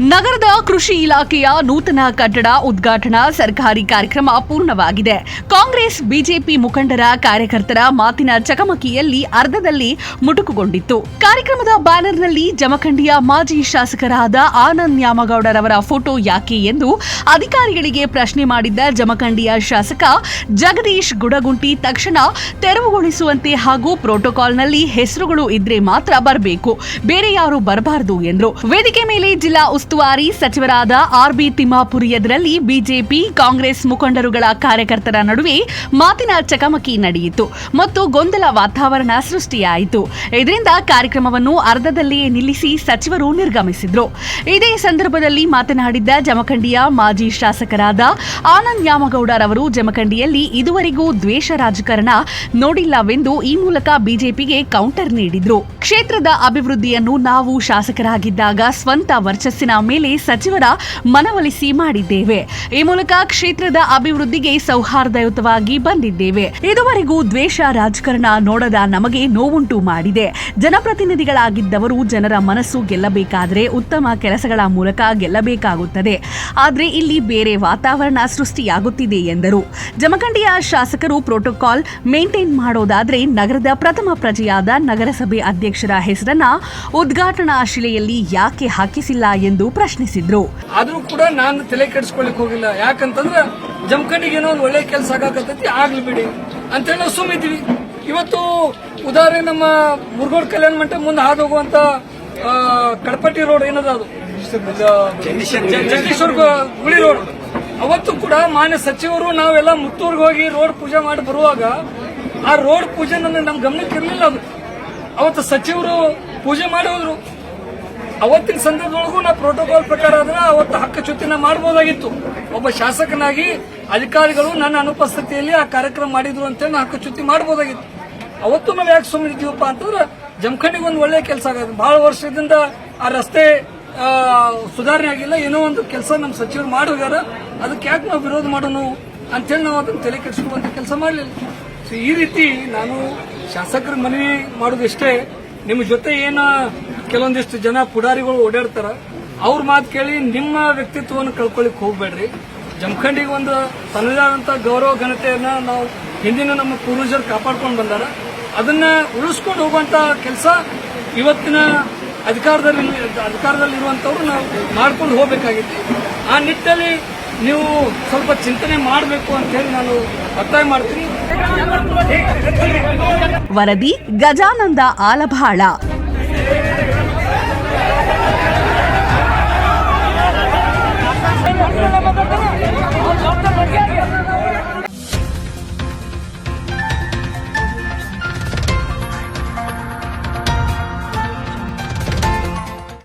ನಗರದ ಕೃಷಿ ಇಲಾಖೆಯ ನೂತನ ಕಟ್ಟಡ ಉದ್ಘಾಟನಾ ಸರ್ಕಾರಿ ಕಾರ್ಯಕ್ರಮ ಪೂರ್ಣವಾಗಿದೆ. ಕಾಂಗ್ರೆಸ್, ಬಿಜೆಪಿ ಮುಖಂಡರ ಕಾರ್ಯಕರ್ತರ ಮಾತಿನ ಚಕಮಕಿಯಲ್ಲಿ ಅರ್ಧದಲ್ಲಿ ಮುಟುಕುಗೊಂಡಿತ್ತು. ಕಾರ್ಯಕ್ರಮದ ಬ್ಯಾನರ್ನಲ್ಲಿ ಜಮಖಂಡಿಯ ಮಾಜಿ ಶಾಸಕರಾದ ಆನಂದ್ ನ್ಯಾಮಗೌಡರವರ ಫೋಟೋ ಯಾಕೆ ಎಂದು ಅಧಿಕಾರಿಗಳಿಗೆ ಪ್ರಶ್ನೆ ಮಾಡಿದ್ದ ಜಮಖಂಡಿಯ ಶಾಸಕ ಜಗದೀಶ್ ಗುಡಗುಂಟಿ ತಕ್ಷಣ ತೆರವುಗೊಳಿಸುವಂತೆ ಹಾಗೂ ಪ್ರೋಟೋಕಾಲ್ನಲ್ಲಿ ಹೆಸರುಗಳು ಇದ್ರೆ ಮಾತ್ರ ಬರಬೇಕು. ಬೇರೆ ಯಾರು ಬರಬಾರದು ಎಂದರು. ವೇದಿಕೆ ಮೇಲೆ ಜಿಲ್ಲಾ ಉಸ್ತುವಾರಿ ಸಚಿವರಾದ ಆರ್ ಬಿ ತಿಮ್ಮಾಪುರಿ ಎದುರಲ್ಲಿ ಬಿಜೆಪಿ, ಕಾಂಗ್ರೆಸ್ ಮುಖಂಡರುಗಳ ಕಾರ್ಯಕರ್ತರ ನಡುವೆ ಮಾತಿನ ಚಕಮಕಿ ನಡೆಯಿತು ಮತ್ತು ಗೊಂದಲ ವಾತಾವರಣ ಸೃಷ್ಟಿಯಾಯಿತು. ಇದರಿಂದ ಕಾರ್ಯಕ್ರಮವನ್ನು ಅರ್ಧದಲ್ಲಿಯೇ ನಿಲ್ಲಿಸಿ ಸಚಿವರು ನಿರ್ಗಮಿಸಿದ್ರು. ಇದೇ ಸಂದರ್ಭದಲ್ಲಿ ಮಾತನಾಡಿದ್ದ ಜಮಖಂಡಿಯ ಮಾಜಿ ಶಾಸಕರಾದ ಆನಂದ್ ಯಾಮಗೌಡರವರು ಜಮಖಂಡಿಯಲ್ಲಿ ಇದುವರೆಗೂ ದ್ವೇಷ ರಾಜಕಾರಣ ನೋಡಿಲ್ಲವೆಂದು ಈ ಮೂಲಕ ಬಿಜೆಪಿಗೆ ಕೌಂಟರ್ ನೀಡಿದ್ರು. ಕ್ಷೇತ್ರದ ಅಭಿವೃದ್ಧಿಯನ್ನು ನಾವು ಶಾಸಕರಾಗಿದ್ದಾಗ ಸ್ವಂತ ವರ್ಚಸ್ಸಿನ ಮೇಲೆ ಸಚಿವರ ಮನವೊಲಿಸಿ ಮಾಡಿದ್ದೇವೆ. ಈ ಮೂಲಕ ಕ್ಷೇತ್ರದ ಅಭಿವೃದ್ಧಿಗೆ ಸೌಹಾರ್ದಯುತವಾಗಿ ಬಂದಿದ್ದೇವೆ. ಇದುವರೆಗೂ ದ್ವೇಷ ರಾಜಕಾರಣ ನೋಡದ ನಮಗೆ ನೋವುಂಟು ಮಾಡಿದೆ. ಜನಪ್ರತಿನಿಧಿಗಳಾಗಿದ್ದವರು ಜನರ ಮನಸ್ಸು ಗೆಲ್ಲಬೇಕಾದರೆ ಉತ್ತಮ ಕೆಲಸಗಳ ಮೂಲಕ ಗೆಲ್ಲಬೇಕಾಗುತ್ತದೆ. ಆದರೆ ಇಲ್ಲಿ ಬೇರೆ ವಾತಾವರಣ ಸೃಷ್ಟಿಯಾಗುತ್ತಿದೆ ಎಂದರು. ಜಮಖಂಡಿಯ ಶಾಸಕರು ಪ್ರೋಟೋಕಾಲ್ ಮೇಂಟೈನ್ ಮಾಡೋದಾದ್ರೆ ನಗರದ ಪ್ರಥಮ ಪ್ರಜೆಯಾದ ನಗರಸಭೆ ಅಧ್ಯಕ್ಷರ ಹೆಸರನ್ನ ಉದ್ಘಾಟನಾ ಶಿಲೆಯಲ್ಲಿ ಯಾಕೆ ಹಾಕಿಸಿಲ್ಲ ಎಂದು ಪ್ರಶ್ನಿಸಿದ್ರು. ಆದ್ರೂ ಕೂಡ ನಾನು ತಲೆ ಕೆಡಿಸ್ಕೊಳಿಕ್ ಹೋಗಿಲ್ಲ. ಯಾಕಂತಂದ್ರ ಜಮಖಂಡಿಗೆ ಏನೋ ಒಂದು ಒಳ್ಳೆ ಕೆಲಸ ಆಗಾಕತ್ತೈತಿ, ಆಗ್ಲಿ ಬಿಡಿ ಅಂತೇಳಿ ನಾವು ಸುಮ್ಮಿದ್ವಿ. ಇವತ್ತು ಉದಾಹರಣೆ ನಮ್ಮ ಮುರುಗೋಡ್ ಕಲ್ಯಾಣ ಮಂಟಪ ಮುಂದೆ ಹಾದು ಹೋಗುವಂತ ಕಡಪಟ್ಟಿ ರೋಡ್ ಏನದ ಅದು? ಜಗದೀಶ್ವರ್ ಗುಳಿ ರೋಡ್. ಅವತ್ತು ಕೂಡ ಮಾನ್ಯ ಸಚಿವರು ನಾವೆಲ್ಲ ಮುತ್ತೂರ್ಗೆ ಹೋಗಿ ರೋಡ್ ಪೂಜೆ ಮಾಡಿ ಬರುವಾಗ ಆ ರೋಡ್ ಪೂಜೆ ನನ್ನ ನಮ್ ಗಮನಕ್ಕೆ ಇರಲಿಲ್ಲ ಅದು. ಅವತ್ತು ಸಚಿವರು ಪೂಜೆ ಮಾಡಿ ಹೋದ್ರು. ಅವತ್ತಿನ ಸಂದರ್ಭದೊಳಗೂ ನಾ ಪ್ರೋಟೋಕಾಲ್ ಪ್ರಕಾರ ಆದ್ರೆ ಅವತ್ತು ಹಕ್ಕಚ್ಯುತಿನ ಮಾಡಬಹುದಾಗಿತ್ತು ಒಬ್ಬ ಶಾಸಕನಾಗಿ ಅಧಿಕಾರಿಗಳು ನನ್ನ ಅನುಪಸ್ಥಿತಿಯಲ್ಲಿ ಆ ಕಾರ್ಯಕ್ರಮ ಮಾಡಿದ್ರು ಅಂತೇಳಿ ನಾ ಹಕ್ಕಚ್ಯುತಿ ಮಾಡಬಹುದಾಗಿತ್ತು ಅವತ್ತು ನಾವು ಯಾಕೆ ಸುಮ್ಮನೆ ಇದ್ದೀವಪ್ಪ ಅಂತಂದ್ರೆ ಜಮಖಂಡಿಗೆ ಒಂದು ಒಳ್ಳೆ ಕೆಲಸ ಆಗೋದು. ಬಹಳ ವರ್ಷದಿಂದ ಆ ರಸ್ತೆ ಸುಧಾರಣೆ ಆಗಿಲ್ಲ. ಏನೋ ಒಂದು ಕೆಲಸ ನಮ್ಮ ಸಚಿವರು ಮಾಡಿದಾರ ಅದಕ್ಕೆ ಯಾಕೆ ನಾವು ವಿರೋಧ ಮಾಡೋಣ ಅಂತೇಳಿ ನಾವು ಅದನ್ನು ತಲೆ ಕೆಡಿಸ್ಕೊಂಡು ಕೆಲಸ ಮಾಡಲಿಲ್ಲ. ಸೊ ಈ ರೀತಿ ನಾನು ಶಾಸಕರ ಮನವಿ ಮಾಡೋದಿಷ್ಟೇ ನಿಮ್ಮ ಜೊತೆ ಏನ ಕೆಲವೊಂದಿಷ್ಟು ಜನ ಪುಡಾರಿಗಳು ಓಡಾಡ್ತಾರ. ಅವ್ರ ಮಾತು ಕೇಳಿ ನಿಮ್ಮ ವ್ಯಕ್ತಿತ್ವವನ್ನು ಕಳ್ಕೊಳ್ಳಿಕ್ ಹೋಗ್ಬೇಡ್ರಿ. ಜಮಖಂಡಿಗೆ ಒಂದು ತನ್ನದಾದಂತ ಗೌರವ, ಘನತೆಯನ್ನ ನಾವು ಹಿಂದಿನ ನಮ್ಮ ಪೂರ್ವಜರು ಕಾಪಾಡ್ಕೊಂಡು ಬಂದಾರ. ಅದನ್ನ ಉಳಿಸ್ಕೊಂಡು ಹೋಗುವಂತ ಕೆಲಸ ಇವತ್ತಿನ ಅಧಿಕಾರದಲ್ಲಿ ಅಧಿಕಾರದಲ್ಲಿರುವಂತವ್ರು ನಾವು ಮಾಡ್ಕೊಂಡು ಹೋಗ್ಬೇಕಾಗಿತ್ತು. ಆ ನಿಟ್ಟಿನಲ್ಲಿ ನೀವು ಸ್ವಲ್ಪ ಚಿಂತನೆ ಮಾಡಬೇಕು ಅಂತ ಹೇಳಿ ನಾನು ಒತ್ತಾಯ ಮಾಡ್ತೀನಿ. ವರದಿ ಗಜಾನಂದ ಆಲಭಾಳ.